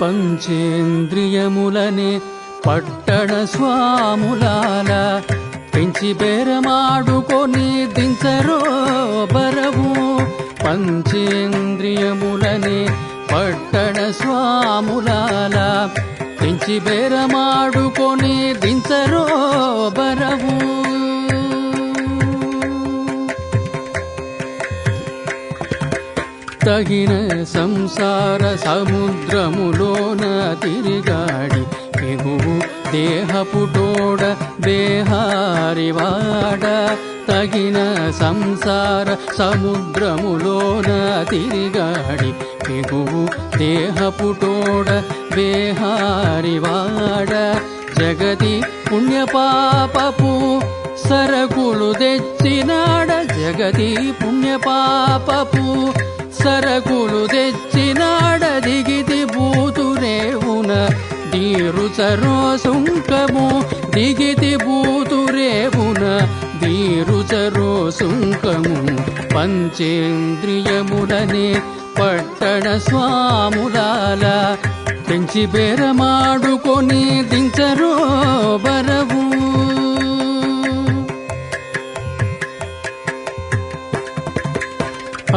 పంచేంద్రియములనే పట్టణ స్వాములాల పెంచి బేరమాడుకొని దించరో బరవు. పంచేంద్రియములనే పట్టణ స్వాములాల పెంచి బేరమాడుకొని దించరో బరవు. తగిన సంసార సముద్రములోన తిరిగాడి ఎగువు దేహపుటోడ దేహారివాడ తగిన సంసార సముద్రములోన తిరిగాడి ఎగువు దేహపుటోడ దేహారివాడ జగతి పుణ్యపాపపు సరకులు తెచ్చినాడ జగతి పుణ్యపాపపు సరకులు తెచ్చినాడ దిగితి బూతురేవున దీరుచరో సుంకము దిగిది బూతురేవున దీరుచరో సుంకము పంచేంద్రియములనే పట్టణ స్వాములాల పెంచి బేరమాడుకొని దించరో బరవు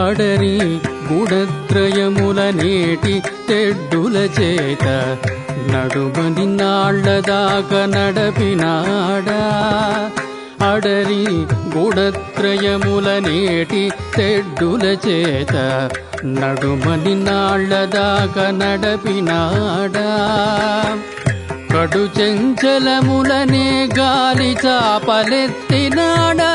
అడరి గుడత్రయముల నేటి తెడ్డుల చేత నడుమని నాళ్ళదాకా నడపినాడా. అడరి గుడత్రయముల నేటి తెడ్డుల చేత నడుమని నాళ్ళదాకా నడపినాడా. కడు చెంచలములనే గాలి చాపలెత్తినాడా.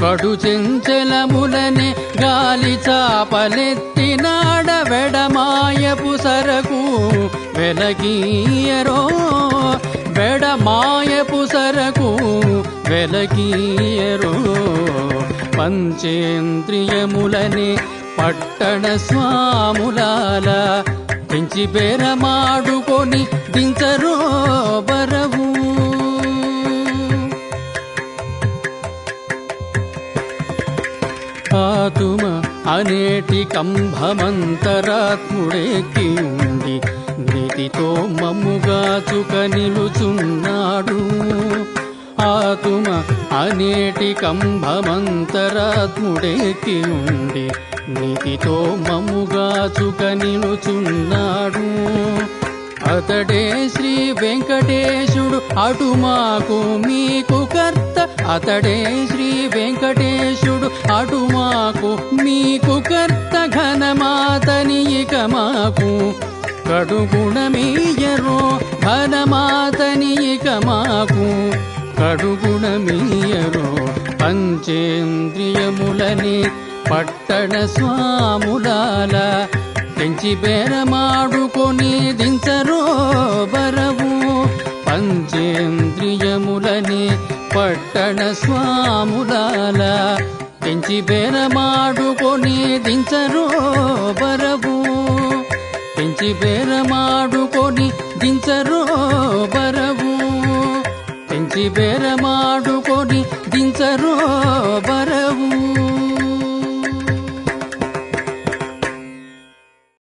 కడు చెంచలములనే గాలి చాపలెత్తినాడ వెడమాయపు సరకు వెలగీయరో వెడమాయపు సరకు వెలగీయరో పంచేంద్రియములనే పట్టణ స్వాములాల పెంచి బేరమాడుకొని దించరో బర అనేటి కంభమంతరాత్ముడెక్కి ఉండి నీతితో మమ్ముగాచుక నిలుచున్నాడు. ఆతుమ అనేటి కంభమంతరాత్ముడెక్కి ఉండి నీతితో మమ్ముగాచుక నిలుచున్నాడు. అతడే శ్రీ వెంకటేశుడు అటు మాకు మీకు కర్త అతడే శ్రీ వెంకటేశుడు. అటు మాకు మీకు కర్త ఘనమాతని ఇక మాకు. కడుగుణమీయరో ఘనమాతని ఇక మాకు. కడుగుణమీయరో పంచేంద్రియములని పట్టణ స్వాములాల పెంచి బేరమాడుకొని దించరో పంచేంద్రియములని పట్టణ స్వాములాల పెంచి బేరమాడుకొని దించరో బరవు పెంచి బేరమాడుకొని దించరో బరవు పెంచి బేరమాడుకొని దించరో బరవు